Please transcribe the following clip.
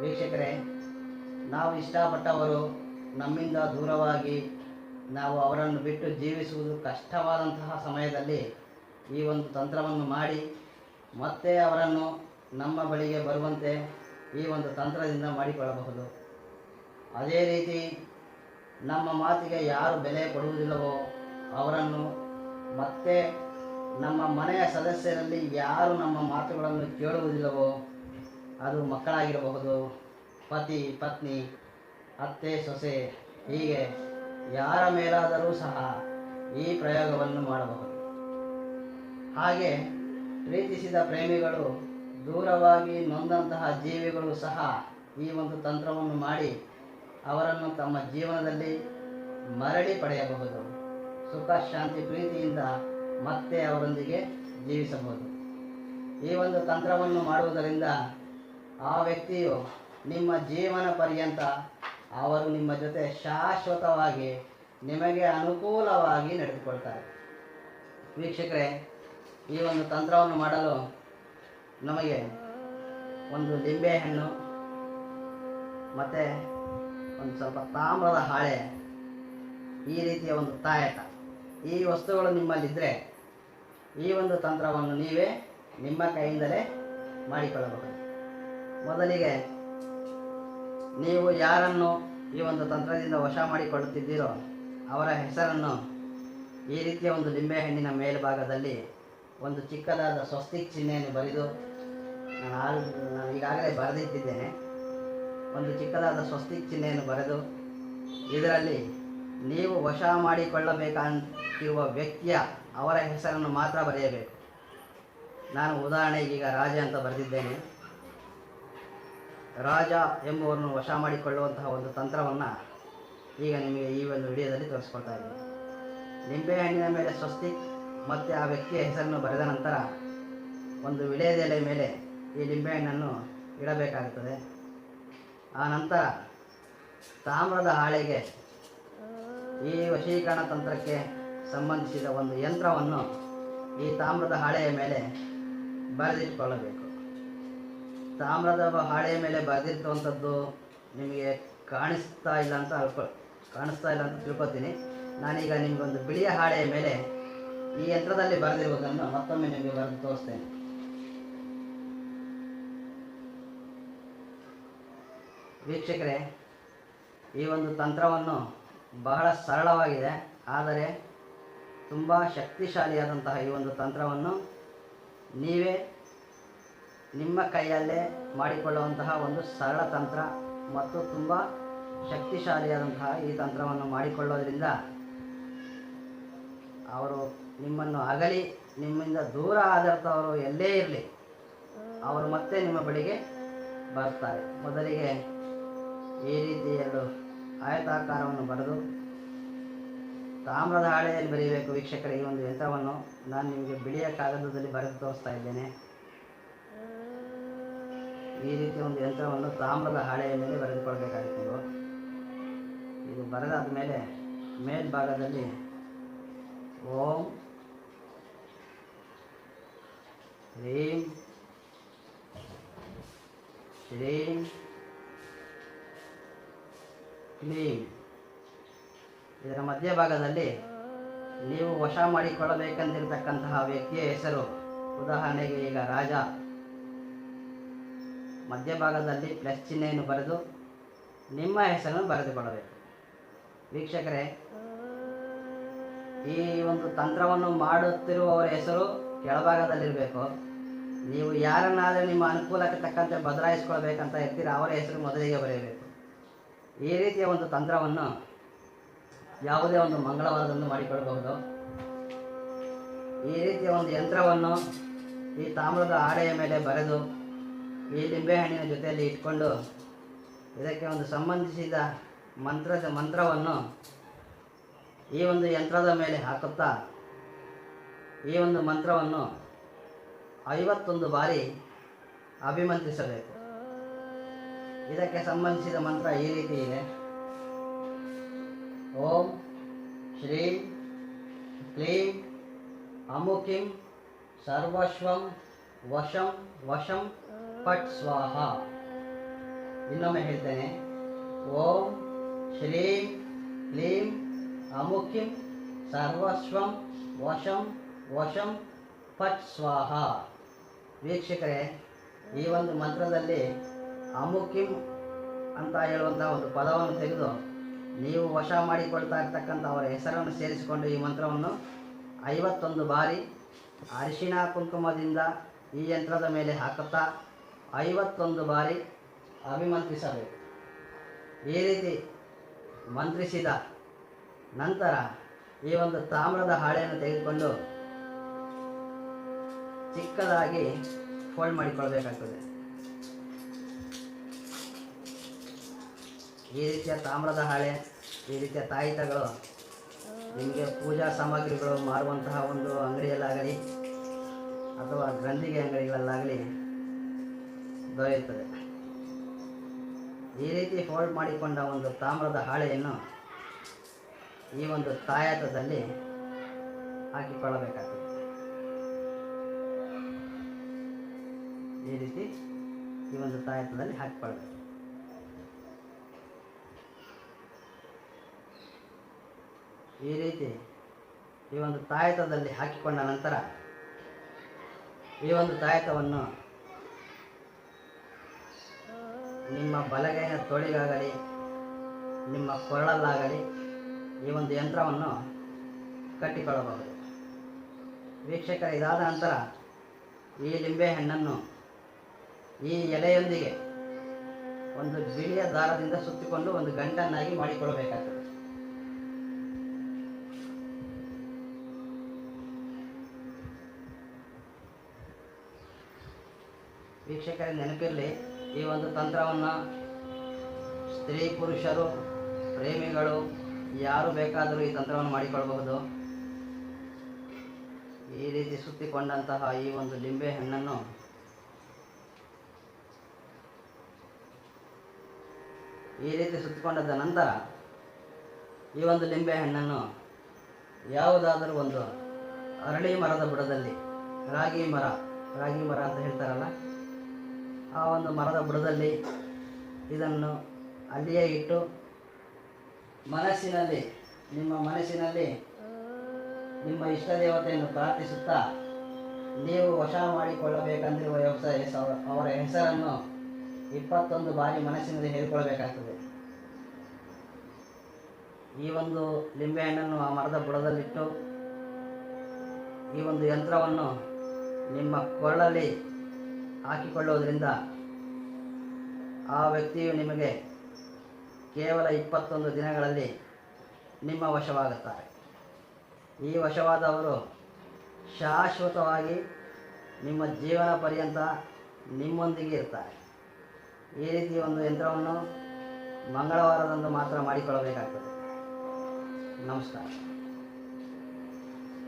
ವೀಕ್ಷಕರೇ, ನಾವು ಇಷ್ಟಪಟ್ಟವರು ನಮ್ಮಿಂದ ದೂರವಾಗಿ ನಾವು ಅವರನ್ನು ಬಿಟ್ಟು ಜೀವಿಸುವುದು ಕಷ್ಟವಾದಂತಹ ಸಮಯದಲ್ಲಿ ಈ ಒಂದು ತಂತ್ರವನ್ನು ಮಾಡಿ ಮತ್ತೆ ಅವರನ್ನು ನಮ್ಮ ಬಳಿಗೆ ಬರುವಂತೆ ಈ ಒಂದು ತಂತ್ರದಿಂದ ಮಾಡಿಕೊಳ್ಳಬಹುದು. ಅದೇ ರೀತಿ ನಮ್ಮ ಮಾತಿಗೆ ಯಾರು ಬೆಲೆ ಕೊಡುವುದಿಲ್ಲವೋ ಅವರನ್ನು ಮತ್ತೆ ನಮ್ಮ ಮನೆಯ ಸದಸ್ಯರಲ್ಲಿ ಯಾರು ನಮ್ಮ ಮಾತುಗಳನ್ನು ಕೇಳುವುದಿಲ್ಲವೋ ಅದು ಮಕ್ಕಳಾಗಿರಬಹುದು. ಪತಿ, ಪತ್ನಿ, ಅತ್ತೆ, ಸೊಸೆ, ಹೀಗೆ ಯಾರ ಮೇಲಾದರೂ ಸಹ ಈ ಪ್ರಯೋಗವನ್ನು ಮಾಡಬಹುದು. ಹಾಗೆ ಪ್ರೀತಿಸಿದ ಪ್ರೇಮಿಗಳು ದೂರವಾಗಿ ನೊಂದಂತಹ ಜೀವಿಗಳು ಸಹ ಈ ಒಂದು ತಂತ್ರವನ್ನು ಮಾಡಿ ಅವರನ್ನು ತಮ್ಮ ಜೀವನದಲ್ಲಿ ಮರಳಿ ಪಡೆಯಬಹುದು. ಸುಖ, ಶಾಂತಿ, ಪ್ರೀತಿಯಿಂದ ಮತ್ತೆ ಅವರೊಂದಿಗೆ ಜೀವಿಸಬಹುದು. ಈ ಒಂದು ತಂತ್ರವನ್ನು ಮಾಡುವುದರಿಂದ ಆ ವ್ಯಕ್ತಿಯು ನಿಮ್ಮ ಜೀವನ ಪರ್ಯಂತ ಅವರು ನಿಮ್ಮ ಜೊತೆ ಶಾಶ್ವತವಾಗಿ ನಿಮಗೆ ಅನುಕೂಲವಾಗಿ ನಡೆದುಕೊಳ್ತಾರೆ. ವೀಕ್ಷಕರೇ, ಈ ಒಂದು ತಂತ್ರವನ್ನು ಮಾಡಲು ನಮಗೆ ಒಂದು ಲಿಂಬೆಹಣ್ಣು ಮತ್ತು ಒಂದು ಸ್ವಲ್ಪ ತಾಮ್ರದ ಹಾಳೆ ಈ ರೀತಿಯ ಒಂದು ತಾಯತ ಈ ವಸ್ತುಗಳು ನಿಮ್ಮಲ್ಲಿದ್ದರೆ ಈ ಒಂದು ತಂತ್ರವನ್ನು ನೀವೇ ನಿಮ್ಮ ಕೈಯಿಂದಲೇ ಮಾಡಿಕೊಳ್ಳಬಹುದು. ಮೊದಲಿಗೆ ನೀವು ಯಾರನ್ನು ಈ ಒಂದು ತಂತ್ರದಿಂದ ವಶ ಮಾಡಿಕೊಳ್ಳುತ್ತಿದ್ದೀರೋ ಅವರ ಹೆಸರನ್ನು ಈ ರೀತಿಯ ಒಂದು ಲಿಂಬೆಹಣ್ಣಿನ ಮೇಲ್ಭಾಗದಲ್ಲಿ ಒಂದು ಚಿಕ್ಕದಾದ ಸ್ವಸ್ತಿಕ್ ಚಿಹ್ನೆಯನ್ನು ಬರೆದು ನಾನು ಆಲ್ ನಾನು ಈಗಾಗಲೇ ಬರೆದಿಟ್ಟಿದ್ದೇನೆ. ಒಂದು ಚಿಕ್ಕದಾದ ಸ್ವಸ್ತಿಕ್ ಚಿಹ್ನೆಯನ್ನು ಬರೆದು ಇದರಲ್ಲಿ ನೀವು ವಶ ಮಾಡಿಕೊಳ್ಳಬೇಕಂತಿರುವ ವ್ಯಕ್ತಿಯ ಅವರ ಹೆಸರನ್ನು ಮಾತ್ರ ಬರೆಯಬೇಕು. ನಾನು ಉದಾಹರಣೆಗೆ ಈಗ ರಾಜ ಅಂತ ಬರೆದಿದ್ದೇನೆ. ರಾಜ ಎಂಬುವರನ್ನು ವಶ ಮಾಡಿಕೊಳ್ಳುವಂತಹ ಒಂದು ತಂತ್ರವನ್ನು ಈಗ ನಿಮಗೆ ಈ ಒಂದು ವಿಡಿಯೋದಲ್ಲಿ ತೋರಿಸ್ಕೊಳ್ತಾ ಇದ್ದೀನಿ. ನಿಂಬೆಹಣ್ಣಿನ ಮೇಲೆ ಸ್ವಸ್ತಿ, ಮತ್ತು ಆ ವ್ಯಕ್ತಿಯ ಹೆಸರನ್ನು ಬರೆದ ನಂತರ ಒಂದು ವಿಳೆದೆಲೆ ಮೇಲೆ ಈ ನಿಂಬೆಹಣ್ಣನ್ನು ಇಡಬೇಕಾಗುತ್ತದೆ. ಆ ನಂತರ ತಾಮ್ರದ ಹಾಳೆಗೆ ಈ ವಶೀಕರಣ ತಂತ್ರಕ್ಕೆ ಸಂಬಂಧಿಸಿದ ಒಂದು ಯಂತ್ರವನ್ನು ಈ ತಾಮ್ರದ ಹಾಳೆಯ ಮೇಲೆ ಬರೆದಿಟ್ಕೊಳ್ಳಬೇಕು. ತಾಮ್ರದ ಹಾಳೆಯ ಮೇಲೆ ಬರೆದಿರುವಂಥದ್ದು ನಿಮಗೆ ಕಾಣಿಸ್ತಾ ಇಲ್ಲ ಅಂತ ಅಳ್ಕೊ ಕಾಣಿಸ್ತಾ ಇಲ್ಲ ಅಂತ ತಿಳ್ಕೊತೀನಿ. ನಾನೀಗ ನಿಮಗೊಂದು ಬಿಳಿಯ ಹಾಳೆಯ ಮೇಲೆ ಈ ಯಂತ್ರದಲ್ಲಿ ಬರೆದಿರುವುದನ್ನು ಮತ್ತೊಮ್ಮೆ ನಿಮಗೆ ಬರೆದು ತೋರಿಸ್ತೇನೆ. ವೀಕ್ಷಕರೇ, ಈ ಒಂದು ತಂತ್ರವನ್ನು ಬಹಳ ಸರಳವಾಗಿದೆ, ಆದರೆ ತುಂಬ ಶಕ್ತಿಶಾಲಿಯಾದಂತಹ ಈ ಒಂದು ತಂತ್ರವನ್ನು ನೀವೇ ನಿಮ್ಮ ಕೈಯಲ್ಲೇ ಮಾಡಿಕೊಳ್ಳುವಂತಹ ಒಂದು ಸರಳ ತಂತ್ರ ಮತ್ತು ತುಂಬ ಶಕ್ತಿಶಾಲಿಯಾದಂತಹ ಈ ತಂತ್ರವನ್ನು ಮಾಡಿಕೊಳ್ಳೋದ್ರಿಂದ ಅವರು ನಿಮ್ಮನ್ನು ಅಗಲಿ, ನಿಮ್ಮಿಂದ ದೂರ ಆದಂಥವರು ಎಲ್ಲೇ ಇರಲಿ, ಅವರು ಮತ್ತೆ ನಿಮ್ಮ ಬಳಿಗೆ ಬರ್ತಾರೆ. ಮೊದಲಿಗೆ ಈ ರೀತಿ ಎರಡು ಆಯತಾಕಾರವನ್ನು ಬರೆದು ತಾಮ್ರದ ಹಾಳೆಯಲ್ಲಿ ಬರೀಬೇಕು ವೀಕ್ಷಕರಿಗೆ ಒಂದು ಯಂತ್ರವನ್ನು. ನಾನು ನಿಮಗೆ ಬಿಳಿಯ ಕಾಗದದಲ್ಲಿ ಬರೆದು ತೋರಿಸ್ತಾ ಇದ್ದೇನೆ. ಈ ರೀತಿ ಒಂದು ಯಂತ್ರವನ್ನು ತಾಮ್ರದ ಹಾಳೆಯ ಮೇಲೆ ಬರೆದುಕೊಳ್ಬೇಕಾಗಿತ್ತು ನೀವು ಇದು ಬರೆದಾದ ಮೇಲೆ ಮೇಲ್ಭಾಗದಲ್ಲಿ ಓಂ, ಹ್ರೀಂ ಶ್ರೀಂ ಕ್ಲೀಂ. ಇದರ ಮಧ್ಯಭಾಗದಲ್ಲಿ ನೀವು ವಶ ಮಾಡಿಕೊಳ್ಳಬೇಕೆಂದಿರತಕ್ಕಂತಹ ವ್ಯಕ್ತಿಯ ಹೆಸರು. ಉದಾಹರಣೆಗೆ ಈಗ ರಾಜ. ಮಧ್ಯಭಾಗದಲ್ಲಿ ಪ್ಲಸ್ ಚಿಹ್ನೆಯನ್ನು ಬರೆದು ನಿಮ್ಮ ಹೆಸರನ್ನು ಬರೆದುಕೊಳ್ಳಬೇಕು. ವೀಕ್ಷಕರೇ, ಈ ಒಂದು ತಂತ್ರವನ್ನು ಮಾಡುತ್ತಿರುವವರ ಹೆಸರು ಕೆಳಭಾಗದಲ್ಲಿರಬೇಕು. ನೀವು ಯಾರನ್ನಾದರೂ ನಿಮ್ಮ ಅನುಕೂಲಕ್ಕೆ ತಕ್ಕಂತೆ ಬದಲಾಯಿಸ್ಕೊಳ್ಬೇಕಂತ ಇರ್ತೀರ ಅವರ ಹೆಸರು ಮೊದಲಿಗೆ ಬರೆಯಬೇಕು. ಈ ರೀತಿಯ ಒಂದು ತಂತ್ರವನ್ನು ಯಾವುದೇ ಒಂದು ಮಂಗಳವಾರದಂದು ಮಾಡಿಕೊಳ್ಳಬಹುದು. ಈ ರೀತಿಯ ಒಂದು ಯಂತ್ರವನ್ನು ಈ ತಾಮ್ರದ ಆಡೆಯ ಮೇಲೆ ಬರೆದು ಈ ಲಿಂಬೆಹಣ್ಣಿನ ಜೊತೆಯಲ್ಲಿ ಇಟ್ಕೊಂಡು ಇದಕ್ಕೆ ಒಂದು ಸಂಬಂಧಿಸಿದ ಮಂತ್ರದ ಮಂತ್ರವನ್ನು ಈ ಒಂದು ಯಂತ್ರದ ಮೇಲೆ ಹಾಕುತ್ತಾ ಈ ಒಂದು ಮಂತ್ರವನ್ನು ಐವತ್ತೊಂದು ಬಾರಿ ಅಭಿಮಂತ್ರಿಸಬೇಕು. ಇದಕ್ಕೆ ಸಂಬಂಧಿಸಿದ ಮಂತ್ರ ಈ ರೀತಿ ಇದೆ. ಓಂ ಶ್ರೀ ಕ್ಲೀಂ ಅಮುಕಿಂ ಸರ್ವಶ್ವಂ ವಶಂ ವಶಂ ಪಟ್ ಸ್ವಾಹ. ಇನ್ನೊಮ್ಮೆ ಹೇಳ್ತೇನೆ. ಓಂ ಶ್ರೀಂ ಕ್ಲೀಂ ಅಮುಖಿಂ ಸರ್ವಸ್ವಂ ವಶಂ ವಶಂ ಪಟ್ ಸ್ವಾಹ. ವೀಕ್ಷಕರೇ, ಈ ಒಂದು ಮಂತ್ರದಲ್ಲಿ ಅಮುಖಿಂ ಅಂತ ಹೇಳುವಂಥ ಒಂದು ಪದವನ್ನು ತೆಗೆದು ನೀವು ವಶ ಮಾಡಿಕೊಳ್ತಾ ಇರ್ತಕ್ಕಂಥ ಅವರ ಹೆಸರನ್ನು ಸೇರಿಸಿಕೊಂಡು ಈ ಮಂತ್ರವನ್ನು ಐವತ್ತೊಂದು ಬಾರಿ ಅರಿಶಿಣ ಕುಂಕುಮದಿಂದ ಈ ಯಂತ್ರದ ಮೇಲೆ ಹಾಕುತ್ತಾ ಐವತ್ತೊಂದು ಬಾರಿ ಅಭಿಮಂತ್ರಿಸಬೇಕು. ಈ ರೀತಿ ಮಂತ್ರಿಸಿದ ನಂತರ ಈ ಒಂದು ತಾಮ್ರದ ಹಾಳೆಯನ್ನು ತೆಗೆದುಕೊಂಡು ಚಿಕ್ಕದಾಗಿ ಫೋಲ್ಡ್ ಮಾಡಿಕೊಳ್ಬೇಕಾಗ್ತದೆ. ಈ ರೀತಿಯ ತಾಮ್ರದ ಹಾಳೆ, ಈ ರೀತಿಯ ತಾಯಿತಗಳು ನಿಮಗೆ ಪೂಜಾ ಸಾಮಗ್ರಿಗಳು ಮಾರುವಂತಹ ಒಂದು ಅಂಗಡಿಯಲ್ಲಾಗಲಿ ಅಥವಾ ಗ್ರಂಥಿಗೆ ಅಂಗಡಿಗಳಲ್ಲಾಗಲಿ ದೊರೆಯುತ್ತದೆ. ಈ ರೀತಿ ಫೋಲ್ಡ್ ಮಾಡಿಕೊಂಡ ಒಂದು ತಾಮ್ರದ ಹಾಳೆಯನ್ನು ಈ ಒಂದು ತಾಯತದಲ್ಲಿ ಹಾಕಿಕೊಳ್ಳಬೇಕಾಗ್ತದೆ. ಈ ರೀತಿ ಈ ಒಂದು ತಾಯತದಲ್ಲಿ ಹಾಕಿಕೊಳ್ಳಬೇಕು. ಈ ರೀತಿ ಈ ಒಂದು ತಾಯತದಲ್ಲಿ ಹಾಕಿಕೊಂಡ ನಂತರ ಈ ಒಂದು ತಾಯತವನ್ನು ನಿಮ್ಮ ಬಲಗೈನ ತೋಳಿಗಾಗಲಿ, ನಿಮ್ಮ ಕೊರಳಲ್ಲಾಗಲಿ ಈ ಒಂದು ಯಂತ್ರವನ್ನು ಕಟ್ಟಿಕೊಳ್ಳಬಹುದು. ವೀಕ್ಷಕರ, ಇದಾದ ನಂತರ ಈ ಲಿಂಬೆ ಹಣ್ಣನ್ನು ಈ ಎಲೆಯೊಂದಿಗೆ ಒಂದು ಬಿಳಿಯ ದಾರದಿಂದ ಸುತ್ತಿಕೊಂಡು ಒಂದು ಗಂಟನ್ನಾಗಿ ಮಾಡಿಕೊಳ್ಳಬೇಕಾಗ್ತದೆ. ವೀಕ್ಷಕರ, ನೆನಪಿರಲಿ ಈ ಒಂದು ತಂತ್ರವನ್ನು ಸ್ತ್ರೀ ಪುರುಷರು, ಪ್ರೇಮಿಗಳು, ಯಾರು ಬೇಕಾದರೂ ಈ ತಂತ್ರವನ್ನು ಮಾಡಿಕೊಳ್ಳಬಹುದು ಈ ರೀತಿ ಸುತ್ತಿಕೊಂಡಂತಹ ಈ ಒಂದು ಲಿಂಬೆ ಹಣ್ಣನ್ನು ಈ ರೀತಿ ಸುತ್ತಿಕೊಂಡದ ನಂತರ ಈ ಒಂದು ಲಿಂಬೆ ಹಣ್ಣನ್ನು ಯಾವುದಾದರೂ ಒಂದು ಅರಳಿ ಮರದ ಬುಡದಲ್ಲಿ ರಾಗಿ ಮರ ರಾಗಿ ಮರ ಅಂತ ಹೇಳ್ತಾರಲ್ಲ ಆ ಒಂದು ಮರದ ಬುಡದಲ್ಲಿ ಇದನ್ನು ಅಲ್ಲಿಯೇ ಇಟ್ಟು ಮನಸ್ಸಿನಲ್ಲಿ, ನಿಮ್ಮ ಮನಸ್ಸಿನಲ್ಲಿ ನಿಮ್ಮ ಇಷ್ಟ ದೇವತೆಯನ್ನು ಪ್ರಾರ್ಥಿಸುತ್ತಾ ನೀವು ವಶ ಮಾಡಿಕೊಳ್ಳಬೇಕಂದಿರುವ ವ್ಯವಸಾಯ ಅವರ ಹೆಸರನ್ನು ಇಪ್ಪತ್ತೊಂದು ಬಾರಿ ಮನಸ್ಸಿನಲ್ಲಿ ಹೇಳಿಕೊಳ್ಬೇಕಾಗ್ತದೆ. ಈ ಒಂದು ಲಿಂಬೆಹಣ್ಣನ್ನು ಆ ಮರದ ಬುಡದಲ್ಲಿಟ್ಟು ಈ ಒಂದು ಯಂತ್ರವನ್ನು ನಿಮ್ಮ ಕೊಳ್ಳಲ್ಲಿ ಹಾಕಿಕೊಳ್ಳುವುದರಿಂದ ಆ ವ್ಯಕ್ತಿಯು ನಿಮಗೆ ಕೇವಲ ಇಪ್ಪತ್ತೊಂದು ದಿನಗಳಲ್ಲಿ ನಿಮ್ಮ ವಶವಾಗುತ್ತಾರೆ. ಈ ವಶವಾದವರು ಶಾಶ್ವತವಾಗಿ ನಿಮ್ಮ ಜೀವನ ಪರ್ಯಂತ ನಿಮ್ಮೊಂದಿಗೆ ಇರ್ತಾರೆ ಈ ರೀತಿ ಒಂದು ಯಂತ್ರವನ್ನು ಮಂಗಳವಾರದಂದು ಮಾತ್ರ ಮಾಡಿಕೊಳ್ಳಬೇಕಾಗ್ತದೆ. ನಮಸ್ಕಾರ.